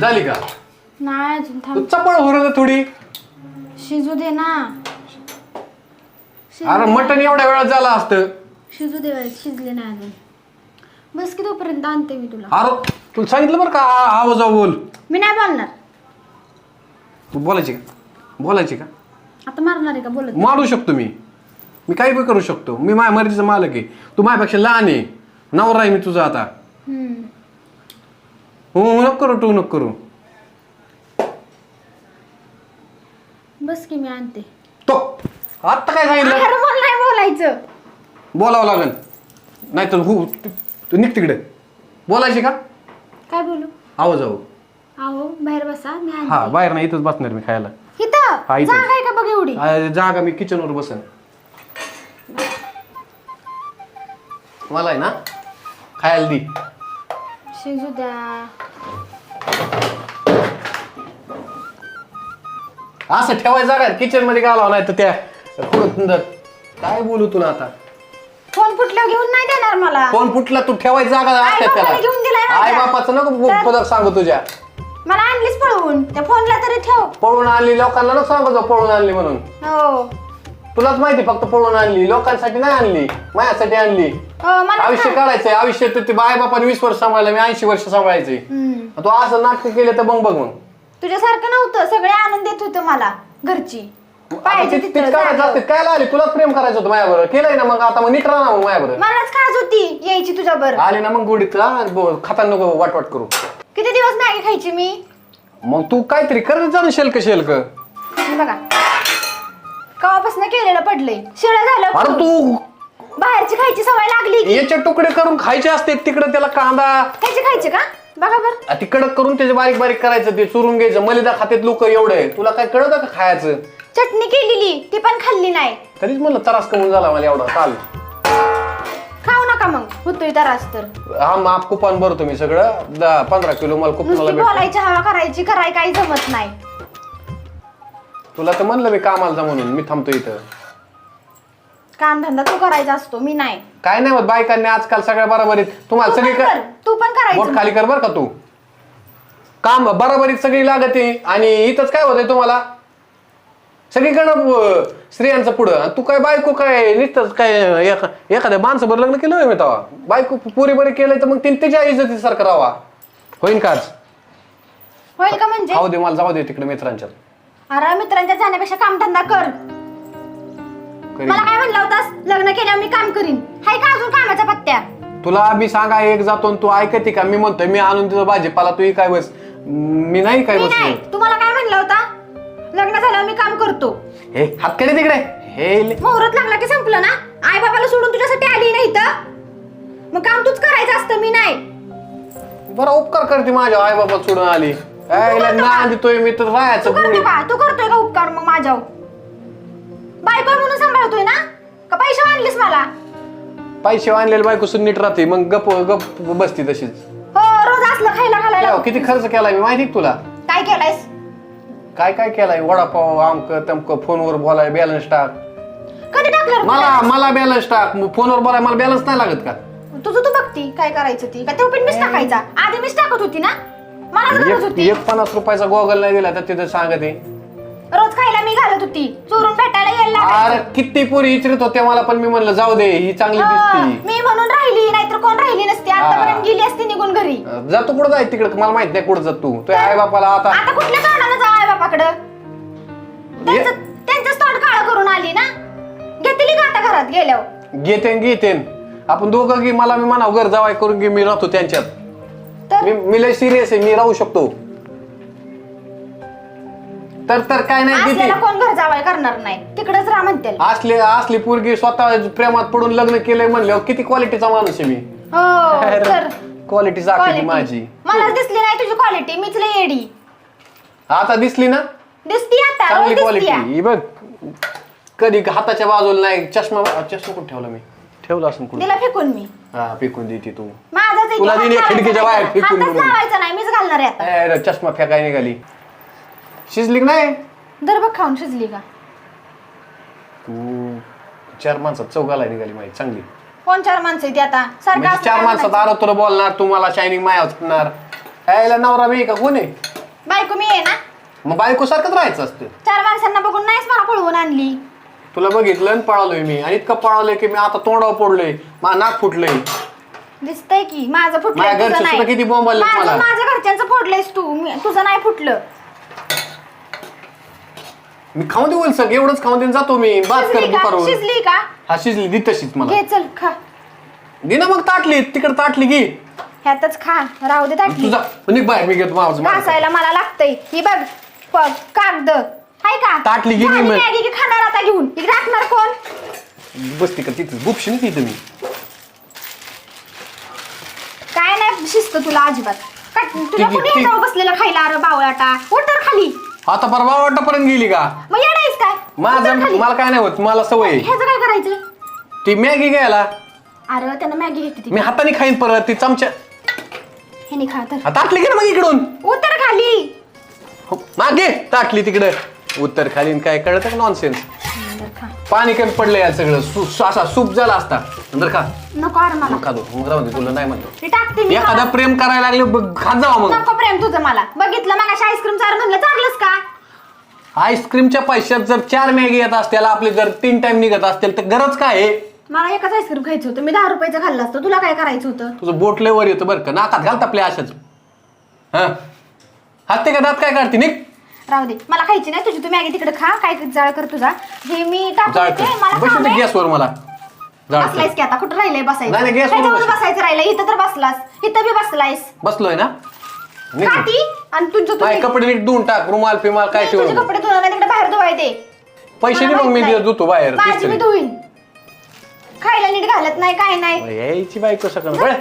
झाली का? नाही अजून थांब. चपळ हो रे थोडी. शिजू दे ना. शिजू अरे. मटण एवढ्या वेळात झालं असतं. शिजू दे बाई, शिजले नाही अजून. बस की तोपर्यंत आणते मी तुला. अरे तुला सांगितलं बरं का आ- आवाज बोल. मी नाही बोलणार. तू बोलायची का? बोलायची का? आता मारणार आहे का? बोलत मारू शकतो मी. मी काही पण करू शकतो. मी माझ्या मर्जीचा मालक आहे. तू माझ्यापेक्षा लहान आहे. नवरा आहे मी तुझा आता. हम्म. हो नको करू तू नको करू. बस की मी आणते. तो आत्ता काय सांगितलं? अरे मला नाही बोलायचं. बोलावं लागेल. नाही तर हो तू- तू निघ तिकडे. बोलायची का? काय बोलू? आवाज आहो आहो बाहेर बसा मी हा आणते बाहेर नाही इथंच बसणार मी खायला. इथं? हा, इथं. जागा आहे का बघ एवढी? आ, जागा मी किचनवर बसन. मला आहे ना खायला दी. शिजू द्या. असं ठेवायचं जागा किचनमध्ये घालावं नाही तर त्या कुठं काय बोलू तुला आता? फोन फुटल्यावर घेऊन नाही देणार मला. फोन फुटला तू ठेवायची जागा असते घेऊन दिलाय त्याला माझ्या. आई बापाचं नको तर- पदक सांगू तुझ्या. मला आणलीच पळवून. त्या फोनला तरी ठेव. पळून आणली लोकांना नको सांगू पळून आणली म्हणून. हो. तुलाच माहिती फक्त पळून आणली. लोकांसाठी नाही आणली. माझ्यासाठी आणली. मला आयुष्य काढायचंय. आयुष्य तर ते आई बापाने वीस वर्ष सांभाळलं मी ऐंशी वर्ष सांभाळायचे हम्म. तू असं नाटक केलं तर मग बघ मग. तुझ्यासारखं नव्हतं. सगळे आणून देत होतं मला घरची. पाहिजे तीच तिथं करायचं जागेवर. असते काय आली तुलाच प्रेम करायचं होतं माझ्याबरोबर. केलंय ना मग आता मग नीट राहा ना मग माझ्याबरोबर. मलाच खाज होती यायची तुझ्या बर आली ना मग गोडीत खाताना नको वाट वाट करू. किती दिवस मॅगी खायची मी? मग तू काहीतरी करत जा ना शेल्क शेल्क हे बघा. कवापासून केलेलं पडलंय. शिळं झालं तू बाहेरची खायची सवय लागली की. याचे तुकडे करून खायचे असते तिकडे त्याला कांदा. ह्याची खायची का? बघा बर. आ, ती कडक करून त्याचे बारीक बारीक करायचं ते चुरून घ्यायचं. मलिदा खात्यात लोक एवढे. तुला काय कळत का खायचं? चटणी केलेली ती पण खाल्ली नाही. तरीच म्हणलं त्रास कमी झाला मला एवढा. काल खाऊ नका मग. होतोय तरास तर. हा माप कुपन भरतो मी सगळं. पंधरा किलो मला कुपनाला नुसती भेटतो. बोलायची हवा करायची कराय काही जमत नाही. तुला तर म्हणलं मी कामाला जा म्हणून मी थांबतो इथं. काम धंदा तू करायचा असतो मी नाही. काय नाही होत बायकांनी आजकाल सगळ्या बरोबरीत तुम्हाला तू सगळी पण कर तू पण बोट करायचं खाली कर बर का तू. काम बरोबरीत सगळी लागते आणि इथंच काय होतंय तुम्हाला? सगळीकडं अं, स्त्रियांचं पुढं. आणि तू काय बायको काय नुसतंच काय एखा- एखाद्या माणसं बरं लग्न केलं होय मी तेव्हा? बायको पुरी बरे केलंय तर मग तिने त्याच्या इज्जती सारखं राहावा. होईन काच होईल का म्हणजे? जाऊ दे मला जाऊ दे तिकडे मित्रांच्या अरे मित्रांच्या जाण्यापेक्षा काम धंदा कर. करीन. मला काय म्हणलं होतास? लग्न केल्यावर मी काम करीन. हाय का अजून कामाच्या पत्त्या? तुला मी सांगा एक जातो आणि तू ऐकते का? मी म्हणतोय मी आणून तुझं भाजीपाला तू काय बस मी नाही काय मी बस तुम्हाला काय म्हणलं होता? लग्न झाल्यावर मी काम करतो. हे हातकडे तिकडे. हे ले- मुहूर्त लागला की संपलं ना? आई बाबाला सोडून तुझ्यासाठी आली नाही तर मग काम तूच करायचं असतं मी नाही. बरं उपकार करते माझ्या आई बाबा सोडून आली. काय मी तर तू करतो गुढी का? तू करतोय का उपकार मग माझ्यावर? बायको आहे म्हणून सांभाळतोय ना? का पैसे आणलेस मला? पैसे आणलेले बायको नीट राहते मग गप गप बसती तशीच. हो रोज असलं खायला घालायला. किती खर्च केलाय मी माहिती का तुला? काय केलायस? काय काय केलाय? वडापाव आमक तमक फोनवर बोलाय बॅलन्स टाक. कधी टाकलं रे मला मला बॅलन्स टाक. मग फोनवर बोलाय मला बॅलन्स नाही लागत का? तुझं तू बघती काय करायचं ती? का तो पण मीच टाकायचा? आधी मीच टाकत होती ना? मला गरज एक होती. एक पन्नास रुपयाचा गॉगल नाही दिला तर तिथं सांगते. रोज खायला मी घालत होती. चोरून भेटायला यायला अरे लागायचं. किती पोरी इचरित होते मला पण मी म्हणलं जाऊ दे ही चांगली हा, दिसती. मी म्हणून राहिली नाहीतर कोण राहिली नसती. आतापर्यंत गेली असती निघून घरी. जातो कुठं जाय तिकडे? मला माहीत नाही कुठं जात तू. तुझ्या आई बापाला आता आता कुठल्या तोंडानं जाऊ आई बापाकडं त्यांचं त्यांचंच तोंड काळं करून आली ना? घेतली का आता घरात गेल्यावर? घेतेन घेतेन. आपण दोघं की मला मी म्हणाव घर जावाय करून घे मी राहतो त्यांच्यात. मी मी लय सिरियस आहे मी राहू शकतो. तर तर काय नाही कोण घर जावाय करणार नाही. तिकडच राहा म्हणते. असले असली पोरगी स्वतः प्रेमात पडून लग्न केलंय म्हणल्यावर किती क्वालिटीचा माणूस आहे मी. हो तर. क्वालिटी जाखली. माझी. मला दिसली नाही तुझी क्वालिटी मीच लय येडी. आता दिसली ना? दिसती आता रोज चांगली दिसती. क्वालिटी या. ही बघ. कधी हाताच्या बाजूला नाही चष्मा चष्मा कुठे ठेवला मी? ठेवला असं कुठे? दिला फेकून मी. हा फेकून देते तू. माझाच तुला दिली खिडकीच्या बाहेर. फेकून हातच म्हणून. लावायचा नाही. मीच घालणार आहे आता. ए, चष्मा फेकाय निघाली. शिजली का नाही? दर बघ खाऊन शिजली का? तू चार माणसात चौघाला निघाली माहिती चांगली. कोण चार माणसं आहे ती आता? सारखं म्हणजे असं चार काय माणसात? आरो तुला बोलणार तू मला शायनिंग माया असणार यायला नवरा मी का? कोण आहे? बायको मी आहे ना? मग बायको सारखंच राहायचं असतं. चार माणसांना बघून नाहीच मला पळवून आणली. तुला बघितलं आणि पळालोय मी. आणि इतकं पळालोय की मी आता तोंडावर पडलोय. माझं नाक फुटलंय. दिसतंय की माझं माझ्या घरचे सुद्धा नाही. किती मला. माझ्या घरच्यांचं फोडलंयस तू. मी- तुझं नाही फुटलं. मी खाऊन देऊ सग एवढंच खाऊन देऊन जातो मी. बात कर शिजली का? दुपारवर शिजली का? हा शिजली. दी तशीच मला. घे चल खा. दे ना मग ताटली. तिकडे ताटली घे. ह्यातच खा. राहू दे ताटली. तुझा निघ बाहेर. मी घेतो माझं माझं. घासायला मला लागतंय. ही बघ प- कागद. हाय का? ताटली घे की झाली मग. मॅगी की खाणार आता घेऊन. इकडे राखणार कोण? बस तिकडे तिथे? बुपशी ना तिथे मी. काय शिस्त तुला अजिबात? काय तुला ठीक आहे, कुणी ठीक. येतं बसलेलं खायला अरे बावळाटा उतर खाली. आता परवा वाटापर्यंत गेली का? मग येणारच काय? माझं उतर खाली. मला काय नाही होत मला सवय आहे. ह्याचं काय करायचं? ती मॅगी घ्यायला. अरे त्यानं मॅगी घेते ती मी हाताने खाईन परत ती चमच्या ह्याने खा तर. ताटली घे ना मग इकडून? उतर खाली. हो, मागे ताटली तिकडे. उत्तर खालीन काय कळत का नॉनसेन्स खा. पाणी कमी पडलं यार सगळं. सु- सु- असा सूप झाला असता. नंतर खा. नको मला. मग खा दो मग राहू दे तुला नाही म्हणलं. मी टाकते मी एखादा प्रेम करायला लागले बघ, खात जावा मग. नको प्रेम तुझं मला. बघितलं मग आईस्क्रीम चार म्हणलं चांगलंच का? आईस्क्रीमच्या पैशात जर चार मॅगी येत असतील आपले जर तीन टाइम निघत असतील तर गरज काय आहे? मला एकच आईस्क्रीम खायचं होतं. मी दहा रुपयाचं खाल्लं असतं. तुला काय करायचं होतं? तुझं बोट लय वर येतं बरं का. नाकात घालत आपल्या अशाच हा? हात ते का दात काय काढते? निघ. राहू दे. मला खायची नाही तुझी. तू मॅगी तिकडे खा. काय जाळ कर तुझा. हे मी टाकून देते, मला बसून काम दे आहे. गॅसवर मला. जाळ कर. बसलायस की आता? कुठं राहिलंय बसायचं? नाही, नाही, गॅसवर ह्याच्यावर बस. बसायचं राहिलं इथं तर बसलास. इथं बी बसलायस. बसलोय ना? निघ. आणि तुझं तुझे कपडे नीट धुवून टाक. रुमाल फिमाल काय ठेवू नको. कपडे धुवा नाही. तिकडे बाहेर धुवाय ते पैसे दे मग मी नाही. धुतो बाहेर. माझी मी. धुईन. खायला नीट घालत नाही काय नाही. यायची बायको सकन बळ.